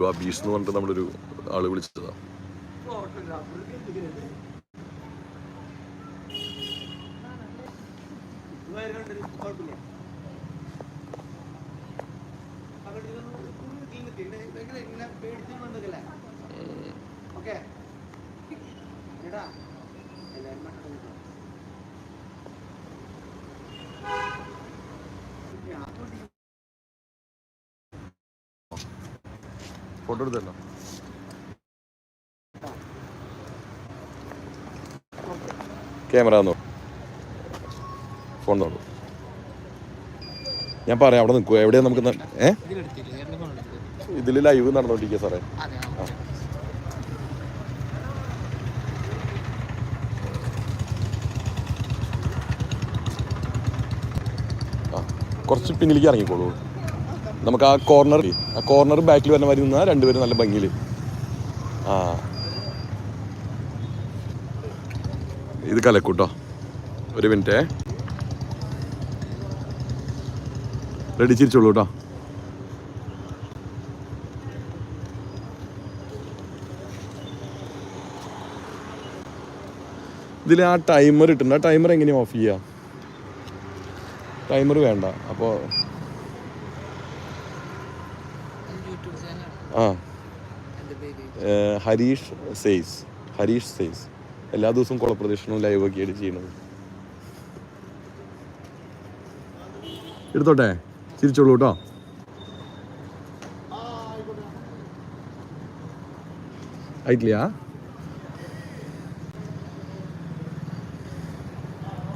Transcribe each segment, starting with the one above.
ആ എന്ന് പറഞ്ഞിട്ട് നമ്മളൊരു ആൾ വിളിച്ചതാ. ഓക്കെ എടാ എടുത്തല്ലോ. ക്യാമറ എന്നോ ഫോൺ നോക്കൂ. ഞാൻ പറയാം അവിടെ നിൽക്കുക എവിടെയാ നമുക്ക് ഏ? ഇതിൽ ലൈവ് നടന്നോണ്ടിരിക്കുക സാറേ. കുറച്ച് പിന്നിലേക്ക് ഇറങ്ങിക്കോളൂ. നമുക്ക് ആ കോർണർ ആ കോർണർ ബാക്കിൽ വരുന്ന മാതിരി നിന്നാൽ രണ്ടുപേരും നല്ല ഭംഗിയിൽ ആ. ഇത് കലക്കൂട്ടോ. ഒരു മിനിറ്റ്. റെഡി ചിരിച്ചോളൂ കേട്ടോ ഇതിൽ ആ ടൈമർ ഇട്ടുണ്ട് ആ ടൈമർ എങ്ങനെയാണ് ഓഫ് ചെയ്യുക ടൈമർ വേണ്ട. അപ്പോൾ ആ. ഹരീഷ് സെയ്സ്. ഹരീഷ് സെയ്സ്. എല്ലാ ദിവസവും കുളപ്രദക്ഷിണവും ലൈവ് ഒക്കെ ആയിട്ട് ചെയ്യണത്. എടുത്തോട്ടെ? ചിരിച്ചോളൂ കേട്ടോ. ആയിട്ടില്ല?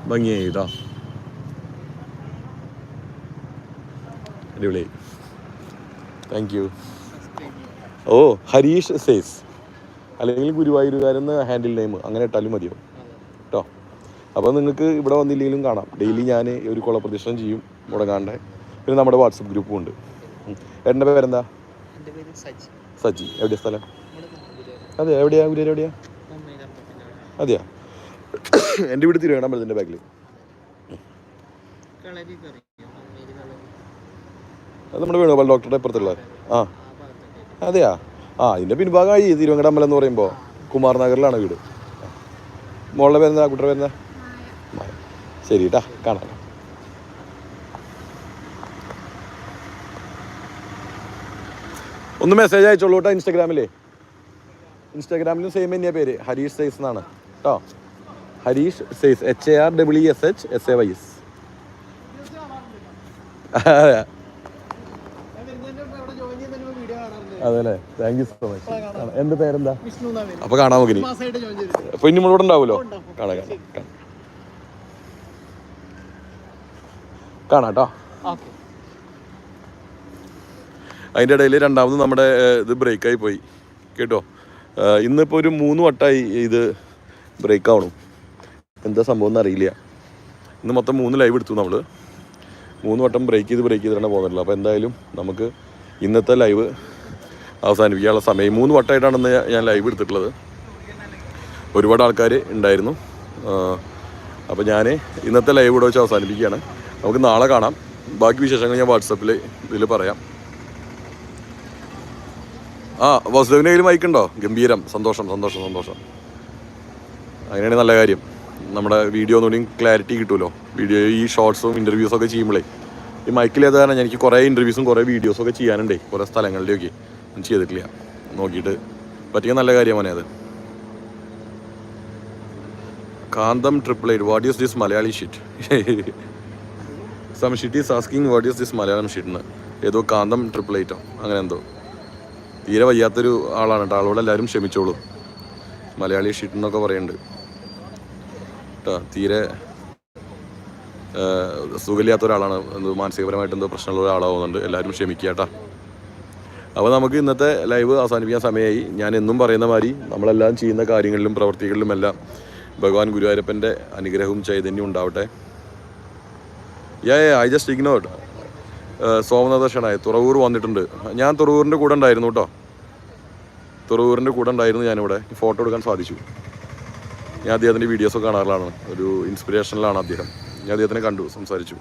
ഭംഗിയായി കേട്ടോ. അടിപൊളി thank you oh Harish says അല്ലെങ്കിൽ ഗുരുവായൂരുകാരെന്ന് ഹാൻഡിൽ നെയിം അങ്ങനെ ഇട്ടാലും മതിയോ? കേട്ടോ അപ്പോൾ നിങ്ങൾക്ക് ഇവിടെ വന്നില്ലെങ്കിലും കാണാം. ഡെയിലി ഞാൻ ഒരു കുളപ്രദക്ഷിണം ചെയ്യും മുടങ്ങാണ്ട്. പിന്നെ നമ്മുടെ വാട്സപ്പ് ഗ്രൂപ്പും ഉണ്ട്. എന്റെ പേരെന്താ സജി. എവിടെയാ സ്ഥലം? അതെ എവിടെയാ? ഗുരുവായൂർ എവിടെയാ? അതെയാ? എന്റെ വീട് തിരുവനന്തപുരത്തിന്റെ ബാക്കിൽ കളരി കറി മമ്മേരി കളരി അത് നമ്മുടെ വേണുഗോപാൽ ഡോക്ടറുടെ അപ്പുറത്തുള്ള. ആ. അതെയാ? ആ അതിന്റെ പിൻഭാഗമായി തിരുവങ്കടമ്പലം എന്ന് പറയുമ്പോൾ കുമാർ നഗറിലാണ് വീട്. മോളുടെ പേരെന്താ? കുട്ടിയുടെ പേരെന്താ. ശരി കേട്ടാ കാണാം. ഒന്ന് മെസ്സേജ് അയച്ചോളൂ കേട്ടോ ഇൻസ്റ്റാഗ്രാമിലേ ഇൻസ്റ്റാഗ്രാമിലും സെയിം തന്നെയാണ് പേര്. ഹരീഷ് സൈസ് എന്നാണ്. കേട്ടോ Harish says. H A R W S H S A Y S അതെ അല്ലേ താങ്ക് യു സോ മച്ച് എന്റെ പേരെന്താ? അപ്പൊ കാണാൻ നോക്കി അപ്പൊ ഇനി ഇവിടെ ഉണ്ടാവുമല്ലോ? കാണാം കാണാം കാണാട്ടോ അതിന്റെ ഇടയിൽ രണ്ടാമത് നമ്മുടെ ഇത് ബ്രേക്കായി പോയി. കേട്ടോ? ഇന്നിപ്പോ ഇന്നിപ്പോൾ ഒരു മൂന്ന് വട്ടമായി ഇത് ബ്രേക്ക് ആവണം എന്താ സംഭവം എന്ന് അറിയില്ല. ഇന്ന് മൊത്തം മൂന്ന് ലൈവ് എടുത്തു നമ്മൾ മൂന്ന് വട്ടം ബ്രേക്ക് ചെയ്ത് ബ്രേക്ക് ചെയ്തിട്ടാണ് പോകുന്നുള്ളൂ അപ്പോൾ എന്തായാലും നമുക്ക് ഇന്നത്തെ ലൈവ് അവസാനിപ്പിക്കാനുള്ള സമയം. മൂന്ന് വട്ടമായിട്ടാണ് ഇന്ന് ഞാൻ ലൈവ് എടുത്തിട്ടുള്ളത്. ഒരുപാട് ആൾക്കാർ ഉണ്ടായിരുന്നു. അപ്പോൾ ഞാൻ ഇന്നത്തെ ലൈവ് ഇവിടെ വെച്ച് അവസാനിപ്പിക്കുകയാണ്. നമുക്ക് നാളെ കാണാം. ബാക്കി വിശേഷങ്ങൾ ഞാൻ വാട്സപ്പിൽ ഇതിൽ പറയാം. ആ വസുദേവിന്റെ കയ്യിൽ മൈക്കുണ്ടോ ഗംഭീരം. സന്തോഷം സന്തോഷം സന്തോഷം. അങ്ങനെയാണ് നല്ല കാര്യം. നമ്മുടെ വീഡിയോ ഒന്നുകൂടി ക്ലാരിറ്റി കിട്ടുമല്ലോ. വീഡിയോ ഈ ഷോർട്സും ഇന്റർവ്യൂസൊക്കെ ചെയ്യുമ്പോഴേ ഈ മൈക്കിലേത് കാരണം എനിക്ക് കുറേ ഇന്റർവ്യൂസും കുറേ വീഡിയോസൊക്കെ ചെയ്യാനുണ്ടേ. കുറേ സ്ഥലങ്ങളിലേക്ക് ഒന്നും ചെയ്തിട്ടില്ല. നോക്കിയിട്ട് പറ്റിയ നല്ല കാര്യമാണ് അത്. കാന്തം triple eight what is this Malayali sheet some sheet is asking what is this Malayalam sheet എന്ന് ഏതോ കാന്തം ട്രിപ്പിൾ എയ്റ്റോ അങ്ങനെ എന്തോ. തീരെ വയ്യാത്തൊരു ആളാണ് കേട്ടോ. ആളോട് എല്ലാവരും ക്ഷമിച്ചോളൂ. മലയാളി ഷീറ്റ് എന്നൊക്കെ പറയുന്നുണ്ട് കേട്ടോ തീരെ സുഖമില്ലാത്ത ഒരാളാണ്. എന്തോ മാനസികപരമായിട്ട് എന്തോ പ്രശ്നമുള്ള ഒരാളാവുന്നുണ്ട്. എല്ലാവരും ക്ഷമിക്കുക കേട്ടോ അപ്പോൾ നമുക്ക് ഇന്നത്തെ ലൈവ് അവസാനിപ്പിക്കാൻ സമയമായി ഞാൻ എന്നും പറയുന്ന മാതിരി നമ്മളെല്ലാം ചെയ്യുന്ന കാര്യങ്ങളിലും പ്രവർത്തികളിലും എല്ലാം ഭഗവാൻ ഗുരുവായൂരപ്പന്റെ അനുഗ്രഹവും ചൈതന്യവും ഉണ്ടാവട്ടെ. Yeah I just ignored Somanatha Thuravoor വന്നിട്ടുണ്ട്. ഞാൻ തുറവൂരിന്റെ കൂടെ ഉണ്ടായിരുന്നു കേട്ടോ തുറവൂരിന്റെ കൂടെ ഉണ്ടായിരുന്നു ഞാനിവിടെ. ഫോട്ടോ എടുക്കാൻ സാധിച്ചു. ഞാൻ അദ്ദേഹത്തിന്റെ വീഡിയോസൊക്കെ കാണാറുള്ളതാണ്. ഒരു ഇൻസ്പിറേഷനിലാണ് അദ്ദേഹം. ഞാൻ അദ്ദേഹത്തിനെ കണ്ടു സംസാരിച്ചു.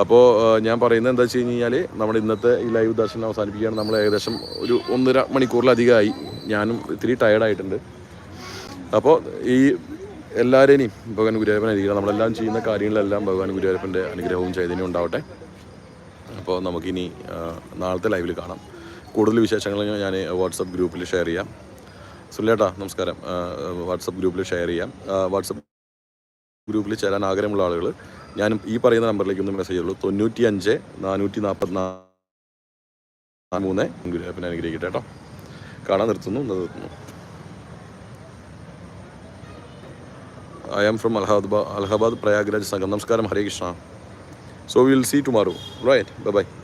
അപ്പോൾ ഞാൻ പറയുന്നത് എന്താ വെച്ച് കഴിഞ്ഞ് കഴിഞ്ഞാൽ നമ്മുടെ ഇന്നത്തെ ഈ ലൈവ് ദർശനം അവസാനിപ്പിക്കുകയാണ്. നമ്മൾ ഏകദേശം ഒരു ഒന്നര മണിക്കൂറിലധികമായി ഞാനും ഇത്തിരി ടയർഡായിട്ടുണ്ട് അപ്പോൾ ഈ എല്ലാവരെയും ഭഗവാൻ ഗുരുവായൂരപ്പൻ അനുഗ്രഹം നമ്മളെല്ലാം ചെയ്യുന്ന കാര്യങ്ങളെല്ലാം ഭഗവാൻ ഗുരുവായൂരപ്പന്റെ അനുഗ്രഹവും ചൈതന്യവും ഉണ്ടാവട്ടെ. അപ്പോൾ നമുക്കിനി നാളത്തെ ലൈവിൽ കാണാം. കൂടുതൽ വിശേഷങ്ങൾ ഞാൻ വാട്സപ്പ് ഗ്രൂപ്പിൽ ഷെയർ ചെയ്യാം. സുല്ലേട്ടാ നമസ്കാരം. വാട്സപ്പ് ഗ്രൂപ്പിൽ ഷെയർ ചെയ്യാം. വാട്സപ്പ് ഗ്രൂപ്പിൽ ചേരാൻ ആഗ്രഹമുള്ള ആളുകൾ ഞാനും ഈ പറയുന്ന നമ്പറിലേക്ക് ഒന്ന് മെസ്സേജ് ഉള്ളൂ തൊണ്ണൂറ്റി അഞ്ച് നാനൂറ്റി നാൽപ്പത്തി മൂന്ന് ഗുരുവായൂരപ്പനെ അനുഗ്രഹിക്കട്ടെ കേട്ടോ. കാണാൻ നിർത്തുന്നു നിർത്തുന്നു. I am from Allahabad Allahabad Prayagraj Sangam. നമസ്കാരം. Hare Krishna. So will see tomorrow right bye bye